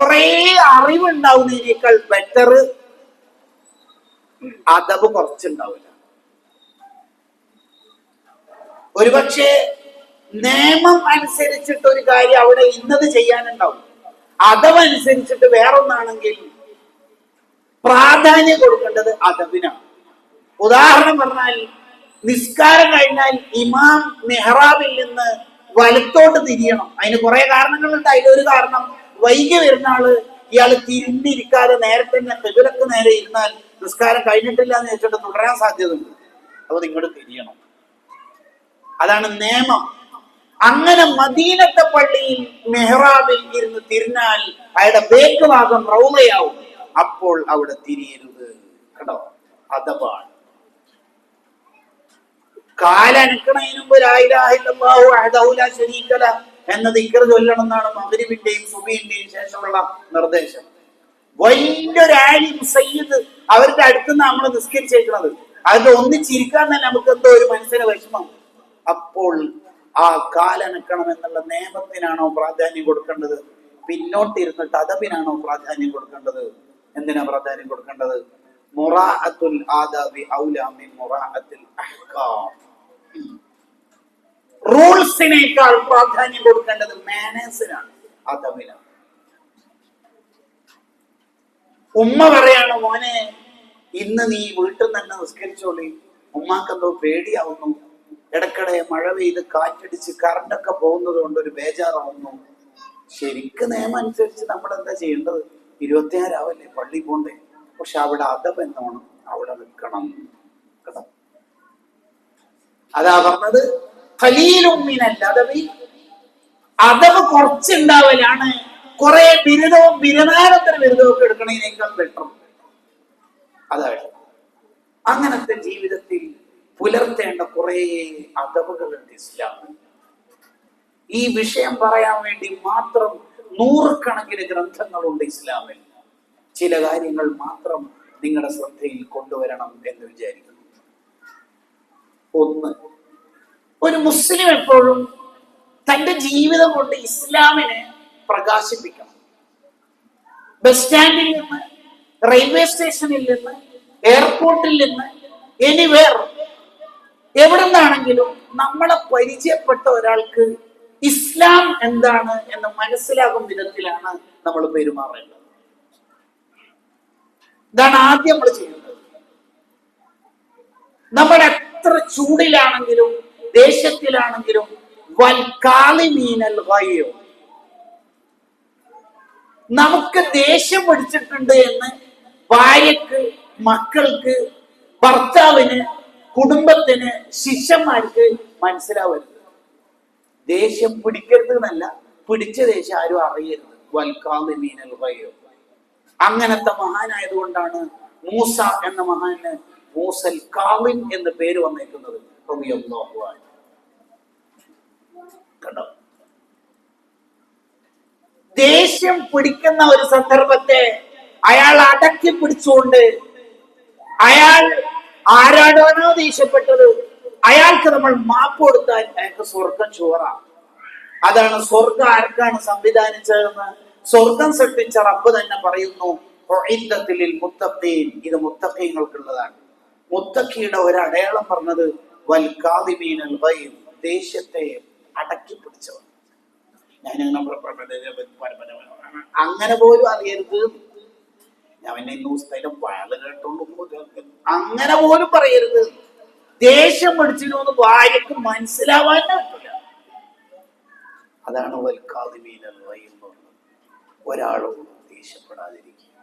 കുറെ അറിവുണ്ടാവുന്നതിനേക്കാൾ ബെറ്റർ അതവ് കുറച്ചുണ്ടാവില്ല. ഒരുപക്ഷെ നിയമം അനുസരിച്ചിട്ട് ഒരു കാര്യം അവിടെ ഇന്നത് ചെയ്യാനുണ്ടാവും. അനുസരിച്ചിട്ട് വേറൊന്നാണെങ്കിൽ പ്രാധാന്യം കൊടുക്കേണ്ടത് അതവിനാണ്. ഉദാഹരണം പറഞ്ഞാൽ നിസ്കാരം കഴിഞ്ഞാൽ ഇമാം മെഹ്റാബിൽ നിന്ന് വലത്തോട്ട് തിരിയണം. അതിന് കുറെ കാരണങ്ങളുണ്ട്. അതിലൊരു കാരണം വൈകി വരുന്ന ആൾ ഇയാൾ തിരിഞ്ഞിരിക്കാതെ നേരത്തെ തന്നെ പെബിലക്ക് നേരെ ഇരുന്നാൽ നിസ്കാരം കഴിഞ്ഞിട്ടില്ല എന്ന് വെച്ചിട്ട് തുടരാൻ സാധ്യതയുണ്ട്. അപ്പൊ ഇങ്ങോട്ട് തിരിയണം. അതാണ് നിയമം. അങ്ങനെ മദീനത്തെ പള്ളിയിൽ മെഹ്റാബിൽ ഇരുന്ന് തിരിഞ്ഞാൽ അയാളുടെ ബേക്ക് ഭാഗം റൗമയാവും. അപ്പോൾ അവിടെ തിരിയരുത്. കേട്ടോ അഥവാ കാലനക്കണതിന് മുമ്പ് ലാ അഹദൗല എന്ന ദിക്ർ ചൊല്ലണം എന്നാണ് മഗ്രിബിന്റെയും സുബഹിന്റെയും ശേഷമുള്ള നിർദ്ദേശം. വലിയൊരു ആലിം സയ്യിദ് അവരുടെ അടുത്തുനിന്ന് നമ്മൾ നിസ്കരിച്ചേക്കുന്നത് അതിന്റെ ഒന്നിച്ചിരിക്കാൻ തന്നെ നമുക്ക് എന്തോ ഒരു മനസ്സിന് വിഷമം. അപ്പോൾ ആ കാലനക്കണം എന്നുള്ള നിയമത്തിനാണോ പ്രാധാന്യം കൊടുക്കേണ്ടത്? പിന്നോട്ടിരുന്നിട്ട് അതബിനാണോ പ്രാധാന്യം കൊടുക്കേണ്ടത്? എന്തിനാ പ്രാധാന്യം കൊടുക്കേണ്ടത്? മുറാഅത്തുൽ ആദാബി ഔലാമി മുറാഅത്തിൽ അഹ്കാം. റൂൾസിനേക്കാൾ പ്രാധാന്യം കൊടുക്കേണ്ടത് മാനേഴ്സിനാണ് ആ അതബിനാണ് ഉമ്മ പറയാണ് മോനെ ഇന്ന് നീ വീട്ടിൽ തന്നെ നിസ്കരിച്ചോളി. ഉമ്മാക്കെന്തോ പേടിയാവുന്നു. ഇടക്കിടെ മഴ പെയ്ത് കാറ്റടിച്ച് കറണ്ടൊക്കെ പോകുന്നത് കൊണ്ട് ഒരു ബേജാറാവുന്നു. ശരിക്ക് നിയമം അനുസരിച്ച് നമ്മൾ എന്താ ചെയ്യേണ്ടത്? ഇരുപത്തിയാറാവല്ലേ പള്ളി പോണ്ടേ. പക്ഷെ അവിടെ അതപ് എന്നോണം അവിടെ നിൽക്കണം. അതാ പറഞ്ഞത്. അതവ് കുറച്ചുണ്ടാവലാണ്. കുറെ ബിരുദവും ബിരുദാനന്തര ബിരുദവും ഒക്കെ എടുക്കണതിനേക്കാൾ ബെറ്റർ അതാണ്. അങ്ങനത്തെ ജീവിതത്തിൽ പുലർത്തേണ്ട കുറേ അതവുകളുണ്ട് ഇസ്ലാം. ഈ വിഷയം പറയാൻ വേണ്ടി മാത്രം നൂറുകണക്കിന് ഗ്രന്ഥങ്ങളുണ്ട് ഇസ്ലാമിൽ. ചില കാര്യങ്ങൾ മാത്രം നിങ്ങളുടെ ശ്രദ്ധയിൽ കൊണ്ടുവരണം എന്ന് വിചാരിക്കുന്നു. ഒന്ന് ഒരു മുസ്ലിം എപ്പോഴും തന്റെ ജീവിതം കൊണ്ട് ഇസ്ലാമിനെ പ്രകാശിപ്പിക്കണം. ബസ് സ്റ്റാൻഡിൽ നിന്ന് റെയിൽവേ സ്റ്റേഷനിൽ നിന്ന് എയർപോർട്ടിൽ നിന്ന് എനിവേർ എവിടെ നിന്നാണെങ്കിലും നമ്മളെ പരിചയപ്പെട്ട ഒരാൾക്ക് ഇസ്ലാം എന്താണ് എന്ന് മനസ്സിലാകും വിധത്തിലാണ് നമ്മൾ പെരുമാറേണ്ടത്. ഇതാണ് ആദ്യം നമ്മൾ ചെയ്യേണ്ടത്. നമ്മൾ എത്ര ചൂടിലാണെങ്കിലും ദേശത്തിലാണെങ്കിലും നമുക്ക് ദേഷ്യം പിടിച്ചിട്ടുണ്ട് എന്ന് ഭാര്യക്ക് മക്കൾക്ക് ഭർത്താവിന് കുടുംബത്തിന് ശിഷ്യന്മാർക്ക് മനസ്സിലാവരുത്. ദേഷ്യം പിടിക്കരുത് എന്നല്ല പിടിച്ച ദേഷ്യം ആരും അറിയരുത്. വൽക്കാളിമീനൽ വയോ അങ്ങനത്തെ മഹാനായതുകൊണ്ടാണ് മൂസ എന്ന മഹാന് മൂസൽ കാളിൻ എന്ന പേര് വന്നേക്കുന്നത്. റളിയല്ലാഹു അൻഹു. കണ്ടോ ദേഷ്യം പിടിക്കുന്ന ഒരു സന്ദർഭത്തെ അയാൾ അടക്കി പിടിച്ചുകൊണ്ട് അയാൾ ആരാടാനോ ദേഷ്യപ്പെട്ടത് അയാൾക്ക് നമ്മൾ മാപ്പ് കൊടുത്താൽ അയാൾക്ക് സ്വർഗം ചോറാം അതാണ് സ്വർഗം ആർക്കാണ് സംവിധാനിച്ചതെന്ന് സ്വർഗം സൃഷ്ടിച്ച റബ്ബ് തന്നെ പറയുന്നു മുത്തഖീൻ. ഇത് മുത്തഖീങ്ങൾക്കുള്ളതാണ്. മുത്തഖിയുടെ ഒരു അടയാളം പറഞ്ഞത് വൽകാദിമീനൽ ഗൈബ്. ദേഷ്യത്തെ അടക്കി പിടിച്ചവർ അങ്ങനെ പോലും അറിയരുത്. ഇന്ന് സ്ഥലം വയൽ കേട്ടോണ്ട് അങ്ങനെ പോലും പറയരുത്. ദേഷ്യം പിടിച്ചിരുന്നു ഭാര്യക്ക് മനസ്സിലാവാൻ അതാണ് എന്ന് വൈകുന്നത് ഒരാളും ദേഷ്യപ്പെടാതിരിക്കുക.